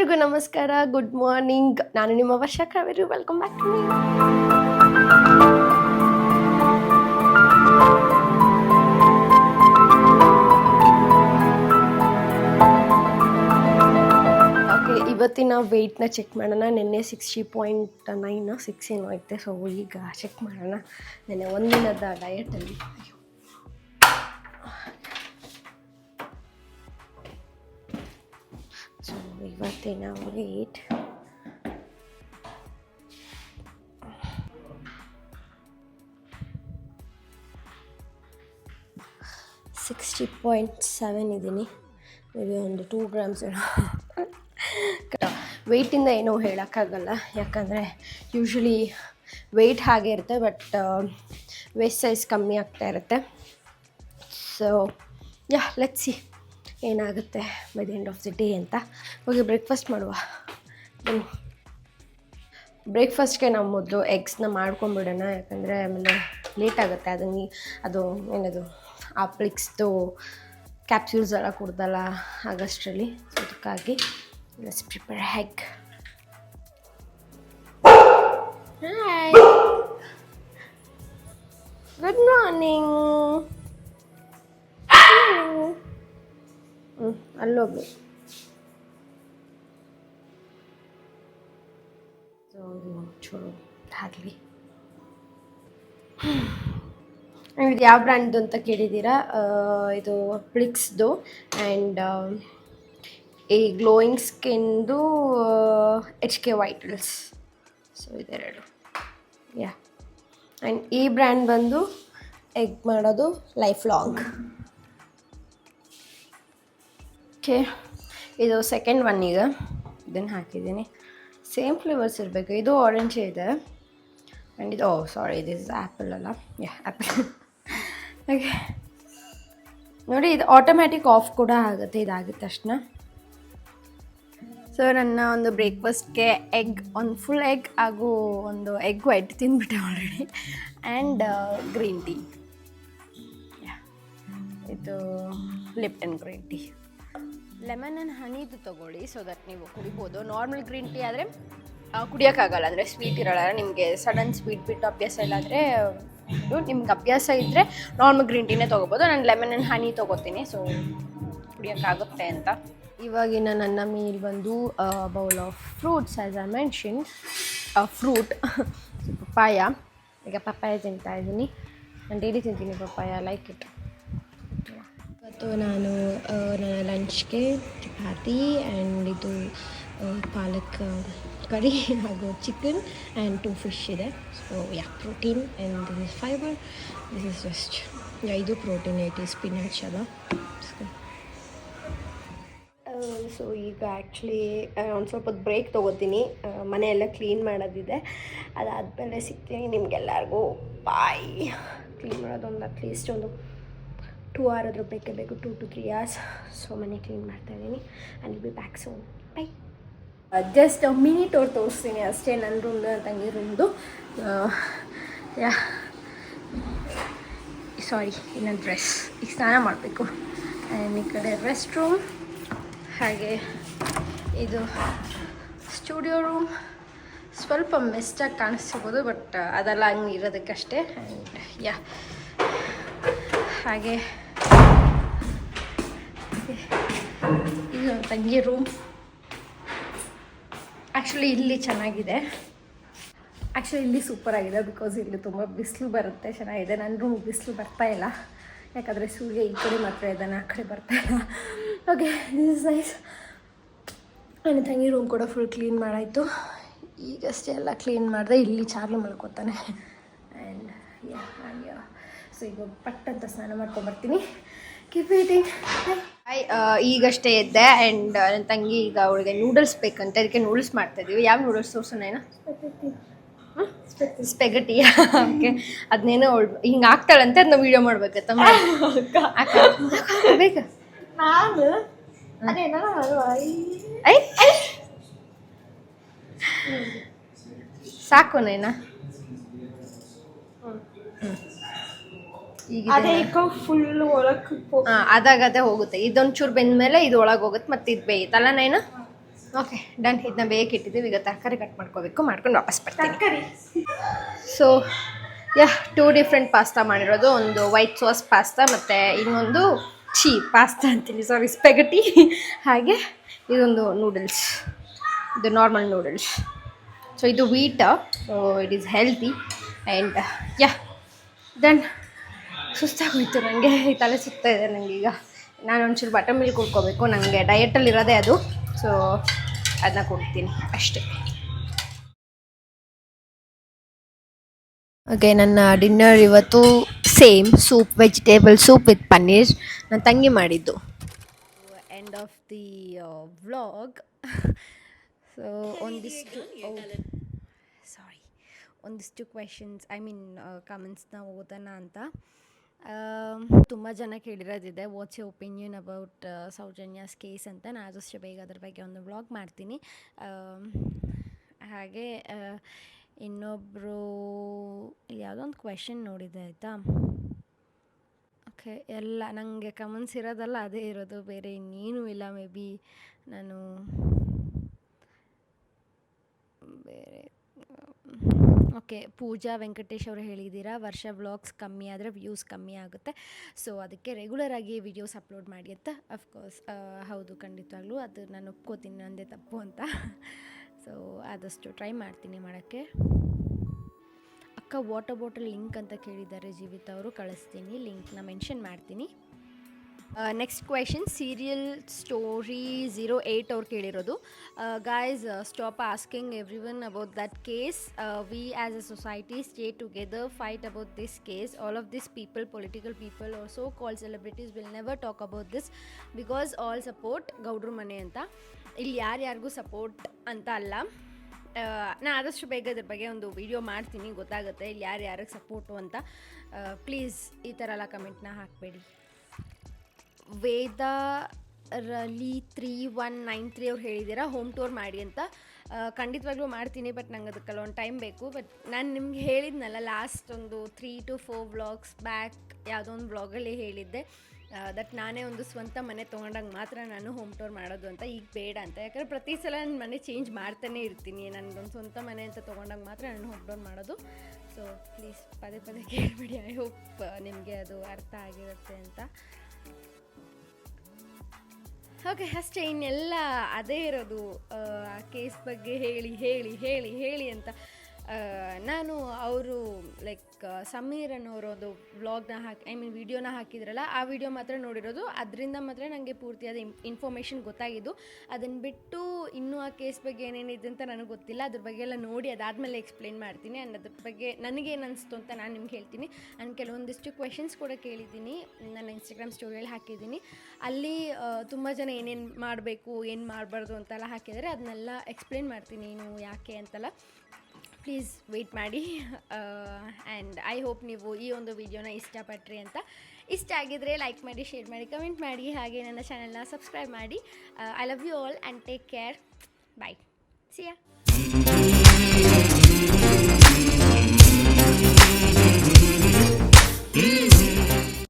ಎಲ್ರಿಗೂ ನಮಸ್ಕಾರ. Good morning ನಾನು ನಿಮ್ಮ Varsha Kaveri. Welcome back to me okay ಇವತ್ತಿನ ವೆಯ್ಟ್ನ ಚೆಕ್ ಮಾಡೋಣ. ನಿನ್ನೆ ಸಿಕ್ಸ್ಟಿ ಪಾಯಿಂಟ್ ನೈನ್ ಸಿಕ್ಸ್ ಏನೋ ಐತೆ. ಸೊ ಈಗ ಚೆಕ್ ಮಾಡೋಣ. ನೆನ್ನೆ ಒಂದಿನದ ಡಯಟಲ್ಲಿ ಇವತ್ತಿನ ವೇಟ್ ಸಿಕ್ಸ್ಟಿ ಪಾಯಿಂಟ್ ಸೆವೆನ್ ಇದ್ದೀನಿ. ಮೇಬಿ ಒಂದು ಟೂ ಗ್ರಾಮ್ಸ್ ಏನೋ ವೆಯ್ಟಿಂದ ಏನೂ ಹೇಳೋಕ್ಕಾಗಲ್ಲ. ಯಾಕಂದರೆ ಯೂಶ್ವಲಿ ವೆಯ್ಟ್ ಹಾಗೆ ಇರುತ್ತೆ ಬಟ್ ವೇಸ್ಟ್ ಸೈಜ್ ಕಮ್ಮಿ ಆಗ್ತಾ ಇರುತ್ತೆ. ಸೊ ಯಾ ಲೆಟ್ ಸಿ ಏನಾಗುತ್ತೆ by the end of the day ಅಂತ. ಹೋಗಿ ಬ್ರೇಕ್ಫಾಸ್ಟ್ ಮಾಡುವ. ಬನ್ನಿ. ಬ್ರೇಕ್ಫಾಸ್ಟ್ಗೆ ನಾವು ಮೊದಲು ಎಗ್ಸ್ನ ಮಾಡ್ಕೊಂಬಿಡೋಣ. ಯಾಕಂದರೆ ಆಮೇಲೆ ಲೇಟ್ ಆಗುತ್ತೆ. ನೀ ಅದು ಏನದು? ಆ ಪ್ಲಿಕ್ಸ್ದು ಕ್ಯಾಪ್ಸ್ಯೂಲ್ಸ್ ಎಲ್ಲ ಕುಡ್ದಲ್ಲ ಆಗಸ್ಟ್ರಲ್ಲಿ ಅದಕ್ಕಾಗಿ ಲೆಸ್ ಪ್ರಿಪೇರ್ ಹೆಗ್ ಗುಡ್ ಮಾರ್ನಿಂಗ್ ಅಲ್ಲೊಬ್ಳು ಚೂರು ಆಗಲಿ ಇದು ಯಾವ ಬ್ರ್ಯಾಂಡ್ದು ಅಂತ ಕೇಳಿದ್ದೀರಾ? ಇದು ಪ್ಲಿಕ್ಸ್ದು ಆ್ಯಂಡ್ ಈ ಗ್ಲೋಯಿಂಗ್ ಸ್ಕಿನ್ದು ಎಚ್ ಕೆ ವೈಟಲ್ಸ್ ಸೊ ಇದೆರಡು. ಯಾ ಆ್ಯಂಡ್ ಈ ಬ್ರ್ಯಾಂಡ್ ಬಂದು ಎಗ್ ಮಾಡೋದು ಲೈಫ್ ಲಾಂಗ್ ಓಕೆ ಇದು ಸೆಕೆಂಡ್ ಒನ್ ಈಗ. ಇದನ್ನು ಹಾಕಿದ್ದೀನಿ. ಸೇಮ್ ಫ್ಲೇವರ್ಸ್ ಇರಬೇಕು. ಇದು ಆರೆಂಜೇ ಇದೆ. ಆ್ಯಂಡ್ ಇದು ಓ ಸಾರಿ ಇದು ಇಸ್ ಆ್ಯಪಲ್ ಅಲ್ಲ. ಯಾ ಆ್ಯಪಲ್ ಓಕೆ ನೋಡಿ, ಇದು ಆಟೋಮ್ಯಾಟಿಕ್ ಆಫ್ ಕೂಡ ಆಗುತ್ತೆ. ಇದಾಗಿದ ತಕ್ಷಣ. ಸೊ ನನ್ನ ಒಂದು ಬ್ರೇಕ್ಫಾಸ್ಟ್ಗೆ ಎಗ್ ಒಂದು ಫುಲ್ ಎಗ್ ಹಾಗೂ ಒಂದು ಎಗ್ ವೈಟ್ ತಿಂದ್ಬಿಟ್ಟೆ ಆಲ್ರೆಡಿ ಆ್ಯಂಡ್ ಗ್ರೀನ್ ಟೀ ಇದು Lipton green tea lemon and ಹನಿದು ತೊಗೊಳ್ಳಿ ಸೊ ದಟ್ ನೀವು ಕುಡಿಬೋದು. ನಾರ್ಮಲ್ ಗ್ರೀನ್ ಟೀ ಆದರೆ ಕುಡಿಯೋಕ್ಕಾಗಲ್ಲ. ಅಂದರೆ ಸ್ವೀಟ್ ಇರೋಲ್ಲ. ನಿಮಗೆ ಸಡನ್ ಸ್ವೀಟ್ ಬಿಟ್ಟು ಅಭ್ಯಾಸ ಇಲ್ಲಾದರೆ ನಿಮ್ಗೆ ಅಭ್ಯಾಸ ಇದ್ದರೆ ನಾರ್ಮಲ್ ಗ್ರೀನ್ ಟೀನೇ ತೊಗೋಬೋದು ನಾನು ಲೆಮನ್ ಆ್ಯಂಡ್ ಹನಿ ತೊಗೋತೀನಿ. ಸೊ ಕುಡಿಯೋಕ್ಕಾಗುತ್ತೆ ಅಂತ. ಇವಾಗಿನ ನನ್ನ ಮೀಲ್ ಬಂದು bowl of fruits as I mention fruit papaya. ಈಗ ಪಪ್ಪಾಯ ತಿಂತಾ ಇದ್ದೀನಿ. ನಾನು ಡೈಲಿ ತಿಂತೀನಿ ಪಪ್ಪಾಯ. ಲೈಕ್ ಇಟ್ ಇವತ್ತು ನಾನು ನನ್ನ ಲಂಚ್ಗೆ ಚಪಾತಿ ಆ್ಯಂಡ್ ಇದು ಪಾಲಕ್ ಕರಿ ಹಾಗೂ ಚಿಕನ್ ಆ್ಯಂಡ್ ಟು ಫಿಶ್ ಇದೆ. So yeah protein and this is fibre this is just yeah ಇದು ಪ್ರೋಟೀನ್ ಐಟಿ ಸ್ಪಿನಾಚ್ ಅಲ್ಲ ಸೊ ಈಗ ಆ್ಯಕ್ಚುಲಿ ಒಂದು ಸ್ವಲ್ಪ ಬ್ರೇಕ್ ತೊಗೋತೀನಿ. ಮನೆಯೆಲ್ಲ ಕ್ಲೀನ್ ಮಾಡೋದಿದೆ. ಅದಾದಮೇಲೆ ಸಿಗ್ತೀನಿ ನಿಮಗೆಲ್ಲರಿಗೂ. ಬಾಯ್ ಕ್ಲೀನ್ ಮಾಡೋದೊಂದು ಅಟ್ಲೀಸ್ಟ್ ಒಂದು ಟೂ ಅವರ್ ಆದರೂ ಬೇಕೇ ಬೇಕು two to three hours so ಮನೆ ಕ್ಲೀನ್ ಮಾಡ್ತಾ ಇದ್ದೀನಿ. And be back soon bye just mini tour ತೋರಿಸ್ತೀನಿ ಅಷ್ಟೇ ನನ್ನ ರೂಮ್ದು ನನ್ನ ತಂಗಿ ರೂಮ್ದು ಯಾ. ಸಾರಿ ಇನ್ನೊಂದು ಡ್ರೆಸ್ ಈಗ ಸ್ನಾನ ಮಾಡಬೇಕು. ಆ್ಯಂಡ್ ಈ ಕಡೆ ರೆಸ್ಟ್ ರೂಮ್ ಹಾಗೆ ಇದು ಸ್ಟುಡಿಯೋ ರೂಮ್ ಸ್ವಲ್ಪ ಮೆಸ್ಟಾಗಿ ಕಾಣಿಸ್ತಿರ್ಬೋದು ಬಟ್ ಅದೆಲ್ಲ ಹಂಗೆ ಇರೋದಕ್ಕಷ್ಟೇ. And yeah. ಹಾಗೆ ಇದು ತಂಗಿ ರೂಮ್ ಆ್ಯಕ್ಚುಲಿ ಇಲ್ಲಿ ಚೆನ್ನಾಗಿದೆ. ಆ್ಯಕ್ಚುಲಿ ಇಲ್ಲಿ ಸೂಪರ್ ಆಗಿದೆ ಬಿಕಾಸ್ ಇಲ್ಲಿ ತುಂಬ ಬಿಸಿಲು ಬರುತ್ತೆ, ಚೆನ್ನಾಗಿದೆ. ನನ್ನ ರೂಮ್ ಬಿಸಿಲು ಬರ್ತಾ ಇಲ್ಲ. ಯಾಕಂದರೆ ಸೂರ್ಯ ಈ ಕಡೆ ಮಾತ್ರ ಇದ್ದಾನೆ ಆ ಕಡೆ ಬರ್ತಾ ಇಲ್ಲ. ಓಕೆ ದಿಸ್ ಇಸ್ ನೈಸ್ ನನ್ನ ತಂಗಿ ರೂಮ್ ಕೂಡ ಫುಲ್ ಕ್ಲೀನ್ ಮಾಡಾಯಿತು. ಈಗಷ್ಟೇ ಎಲ್ಲ ಕ್ಲೀನ್ ಮಾಡಿದೆ, ಇಲ್ಲಿ ಚಾರ್ಲಿ ಮಲ್ಕೋತಾನೆ. ಆ್ಯಂಡ್ ಸೊ ಈಗ ಪಟ್ಟಂತ ಸ್ನಾನ ಸ್ನಾನ ಮಾಡ್ಕೊಂಬರ್ತೀನಿ ಕೀಪ್ ವೇಟಿಂಗ್ ಹಾಯ್ ಈಗಷ್ಟೇ ಇದ್ದೆ ಆ್ಯಂಡ್ ನನ್ನ ತಂಗಿ ಈಗ ಅವಳಿಗೆ ನೂಡಲ್ಸ್ ಬೇಕಂತ. ಅದಕ್ಕೆ ನೂಡಲ್ಸ್ ಇದೀವಿ. ಯಾವ ನೂಡಲ್ಸ್ ತೋರ್ಸೋಣ ಏನೋ ಸ್ಪೆಗಟಿ ಓಕೆ. ಅದನ್ನೇನೋ ಅವಳು ಹಿಂಗೆ ಆಗ್ತಾಳಂತೆ ಅದನ್ನ ವೀಡಿಯೋ ಮಾಡ್ಬೇಕತ್ತ ಬೇಕಾ ನಾನು ಐ. ಸಾಕು ನೈನಾ ಈಗ ಅದೇ ಈಗ ಫುಲ್ ಒಳಕ್ಕೆ ಹಾಂ ಅದಾಗ ಅದೇ ಹೋಗುತ್ತೆ. ಇದೊಂದು ಚೂರು ಬೆಂದ ಮೇಲೆ ಇದು ಒಳಗೆ ಹೋಗುತ್ತೆ ಮತ್ತೆ ಇದು ಬೇಯುತ್ತಲ್ಲ ನೈನ ಓಕೆ ಡನ್. ಇದನ್ನ ಬೇಯಕ್ಕೆ ಇಟ್ಟಿದ್ದೀವಿ. ಈಗ ತರಕಾರಿ ಕಟ್ ಮಾಡ್ಕೋಬೇಕು. ಮಾಡ್ಕೊಂಡು ವಾಪಸ್ ಬರ್ತೀನಿ. ತರಕಾರಿ. So yeah two different pasta ಮಾಡಿರೋದು. ಒಂದು ವೈಟ್ ಸಾಸ್ ಪಾಸ್ತಾ ಮತ್ತು ಇನ್ನೊಂದು ಚೀ ಪಾಸ್ತಾ ಅಂತೀನಿ. ಸಾರಿ ಸ್ಪೆಗಟಿ ಹಾಗೆ ಇದೊಂದು ನೂಡಲ್ಸ್ ಇದು ನಾರ್ಮಲ್ ನೂಡಲ್ಸ್ ಸೊ ಇದು wheat so it is healthy and yeah then ಸುಸ್ತಾಗೋಯ್ತು ನನಗೆ ತಲೆ ಸುತ್ತಾ ಇದೆ ನನಗೆ ಈಗ. ನಾನು ಒಂಚೂರು ಬಟರ್ ಮಿಲ್ಕ್ ಕುಡ್ಕೋಬೇಕು ನನಗೆ ಡಯಟಲ್ಲಿ ಇರೋದೇ ಅದು. ಸೊ ಅದನ್ನ ಕೊಡ್ತೀನಿ. ಅಷ್ಟೇ. ಓಕೆ ನನ್ನ ಡಿನ್ನರ್ ಇವತ್ತು same soup vegetable soup with paneer ನನ್ನ ತಂಗಿ ಮಾಡಿದ್ದು. End of the vlog so ಒಂದಿಷ್ಟು ಸಾರಿ ಒಂದಿಷ್ಟು ಕ್ವೆಶನ್ಸ್ ಐ ಮೀನ್ ಕಮೆಂಟ್ಸ್ನ ಓದೋಣ ಅಂತ. ತುಂಬ ಜನ ಕೇಳಿರೋದಿದೆ what's you opinion about Soujanya's case ಅಂತ. ನಾನು ಆದಷ್ಟು ಬೇಗ ಅದ್ರ ಬಗ್ಗೆ ಒಂದು ವ್ಲಾಗ್ ಮಾಡ್ತೀನಿ. ಹಾಗೆ ಇನ್ನೊಬ್ಬರು ಇಲ್ಲಿ ಯಾವುದೋ ಒಂದು ಕ್ವೆಶನ್ ನೋಡಿದೆ, ಆಯಿತಾ? ಓಕೆ ಎಲ್ಲ ನನಗೆ ಕಮೆಂಟ್ಸ್ ಇರೋದಲ್ಲ ಅದೇ ಇರೋದು, ಬೇರೆ ಇನ್ನೇನೂ ಇಲ್ಲ ಮೇ ಬಿ ನಾನು ಬೇರೆ ಓಕೆ, ಪೂಜಾ ವೆಂಕಟೇಶ್ ಅವರು ಹೇಳಿದ್ದೀರಾ, ವರ್ಷ ವ್ಲಾಗ್ಸ್ ಕಮ್ಮಿ ಆದರೆ ವ್ಯೂಸ್ ಕಮ್ಮಿ ಆಗುತ್ತೆ. ಸೊ ಅದಕ್ಕೆ ರೆಗ್ಯುಲರ್ ಆಗಿ ವಿಡಿಯೋಸ್ ಅಪ್ಲೋಡ್ ಮಾಡಿ ಅಂತ ಅಫ್ಕೋರ್ಸ್ ಹೌದು, ಖಂಡಿತವಾಗ್ಲೂ, ಅದು ನಾನು ಒಪ್ಕೋತೀನಿ, ನಂದೇ ತಪ್ಪು ಅಂತ. ಸೊ ಆದಷ್ಟು ಟ್ರೈ ಮಾಡ್ತೀನಿ ಮಾಡೋಕ್ಕೆ. ಅಕ್ಕ ವಾಟರ್ ಬಾಟಲ್ ಲಿಂಕ್ ಅಂತ ಕೇಳಿದ್ದಾರೆ, ಜೀವಿತ ಅವರು, ಕಳಿಸ್ತೀನಿ ಲಿಂಕ್ನ ಮೆನ್ಷನ್ ಮಾಡ್ತೀನಿ. Next question serial story zero eight ಅವ್ರು ಕೇಳಿರೋದು. Guys stop asking every one about that case we as a society stay together fight about this case all of this people political people are so call celebrities will never talk about this because all support ಗೌಡ್ರ ಮನೆ ಅಂತ. ಇಲ್ಲಿ ಯಾರ್ಯಾರಿಗೂ support ಅಂತ ಅಲ್ಲ. ನಾನು ಆದಷ್ಟು ಬೇಗ ಇದ್ರ ಬಗ್ಗೆ ಒಂದು ವಿಡಿಯೋ ಮಾಡ್ತೀನಿ, ಗೊತ್ತಾಗುತ್ತೆ. ಇಲ್ಲಿ ಯಾರು ಯಾರಿಗೆ ಸಪೋರ್ಟು ಅಂತ. ಪ್ಲೀಸ್ ಈ ಥರ ಎಲ್ಲ ಕಮೆಂಟ್ನ ಹಾಕಬೇಡಿ. ವೇದ ರಲಿ ತ್ರೀ ಒನ್ ನೈನ್ ತ್ರೀ ಅವ್ರು ಹೇಳಿದ್ದೀರಾ ಹೋಮ್ ಟೂರ್ ಮಾಡಿ ಅಂತ. ಖಂಡಿತವಾಗ್ಲೂ ಮಾಡ್ತೀನಿ ಬಟ್ ನಂಗೆ ಅದಕ್ಕೆ ಕೆಲವೊಂದು ಟೈಮ್ ಬೇಕು. ಬಟ್ ನಾನು ನಿಮ್ಗೆ ಹೇಳಿದ್ನಲ್ಲ ಲಾಸ್ಟ್ ಒಂದು three to four vlogs back ಯಾವುದೋ ಒಂದು ವ್ಲಾಗಲ್ಲಿ ಹೇಳಿದ್ದೆ. ದಟ್ ನಾನೇ ಒಂದು ಸ್ವಂತ ಮನೆ ತೊಗೊಂಡಾಗ ಮಾತ್ರ ನಾನು ಹೋಮ್ ಟೂರ್ ಮಾಡೋದು ಅಂತ, ಈಗ ಬೇಡ ಅಂತ. ಯಾಕಂದರೆ ಪ್ರತಿ ಸಲ ನನ್ನ ಮನೆ ಚೇಂಜ್ ಮಾಡ್ತಾನೆ ಇರ್ತೀನಿ. ನನಗೊಂದು ಸ್ವಂತ ಮನೆ ಅಂತ ತೊಗೊಂಡಾಗ ಮಾತ್ರ ನಾನು ಹೋಮ್ ಟೂರ್ ಮಾಡೋದು. ಸೊ ಪ್ಲೀಸ್ ಪದೇ ಪದೇ ಕೇಳಬೇಡಿ. ಐ ಹೋಪ್ ನಿಮಗೆ ಅದು ಅರ್ಥ ಆಗಿರುತ್ತೆ ಅಂತ. ಓಕೆ ಅಷ್ಟೇ ಇನ್ನೆಲ್ಲ ಅದೇ ಇರೋದು ಆ ಕೇಸ್ ಬಗ್ಗೆ ಹೇಳಿ ಹೇಳಿ ಹೇಳಿ ಹೇಳಿ ಅಂತ. ನಾನು ಅವರು ಲೈಕ್ ಸಮೀರ್ ಅನ್ನೋರೊಂದು ವ್ಲಾಗ್ನ ಹಾಕಿ ಐ ಮೀನ್ ವಿಡಿಯೋನ ಹಾಕಿದ್ರಲ್ಲ, ಆ ವಿಡಿಯೋ ಮಾತ್ರ ನೋಡಿರೋದು. ಅದರಿಂದ ಮಾತ್ರ ನನಗೆ ಪೂರ್ತಿಯಾದ ಇನ್ಫಾರ್ಮೇಷನ್ ಗೊತ್ತಾಗಿದ್ದು. ಅದನ್ನು ಬಿಟ್ಟು ಇನ್ನೂ ಆ ಕೇಸ್ ಬಗ್ಗೆ ಏನೇನಿದೆ ಅಂತ ನನಗೆ ಗೊತ್ತಿಲ್ಲ. ಅದ್ರ ಬಗ್ಗೆ ಎಲ್ಲ ನೋಡಿ ಅದಾದಮೇಲೆ ಎಕ್ಸ್ಪ್ಲೇನ್ ಮಾಡ್ತೀನಿ. ಆ್ಯಂಡ್ ಅದ್ರ ಬಗ್ಗೆ ನನಗೇನು ಅನಿಸ್ತು ಅಂತ ನಾನು ನಿಮ್ಗೆ ಹೇಳ್ತೀನಿ. ನಾನು ಕೆಲವೊಂದಿಷ್ಟು ಕ್ವೆಶನ್ಸ್ ಕೂಡ ಕೇಳಿದ್ದೀನಿ. ನನ್ನ ಇನ್ಸ್ಟಾಗ್ರಾಮ್ ಸ್ಟೋರಿಯಲ್ಲಿ ಹಾಕಿದ್ದೀನಿ. ಅಲ್ಲಿ ತುಂಬ ಜನ ಏನೇನು ಮಾಡಬೇಕು, ಏನು ಮಾಡಬಾರ್ದು ಅಂತೆಲ್ಲ ಹಾಕಿದರೆ ಅದನ್ನೆಲ್ಲ ಎಕ್ಸ್ಪ್ಲೇನ್ ಮಾಡ್ತೀನಿ. ಏನು ಯಾಕೆ ಅಂತೆಲ್ಲ. ಪ್ಲೀಸ್ ವೆಯ್ಟ್ ಮಾಡಿ. ಆ್ಯಂಡ್ ಐ ಹೋಪ್ ನೀವು ಈ ಒಂದು ವಿಡಿಯೋನ ಇಷ್ಟಪಟ್ರಿ ಅಂತ. ಇಷ್ಟ ಆಗಿದ್ರೆ ಲೈಕ್ ಮಾಡಿ ಶೇರ್ ಮಾಡಿ ಕಮೆಂಟ್ ಮಾಡಿ. ಹಾಗೆ ನನ್ನ ಚಾನಲ್ನ ಸಬ್ಸ್ಕ್ರೈಬ್ ಮಾಡಿ. I love you all and take care bye see ya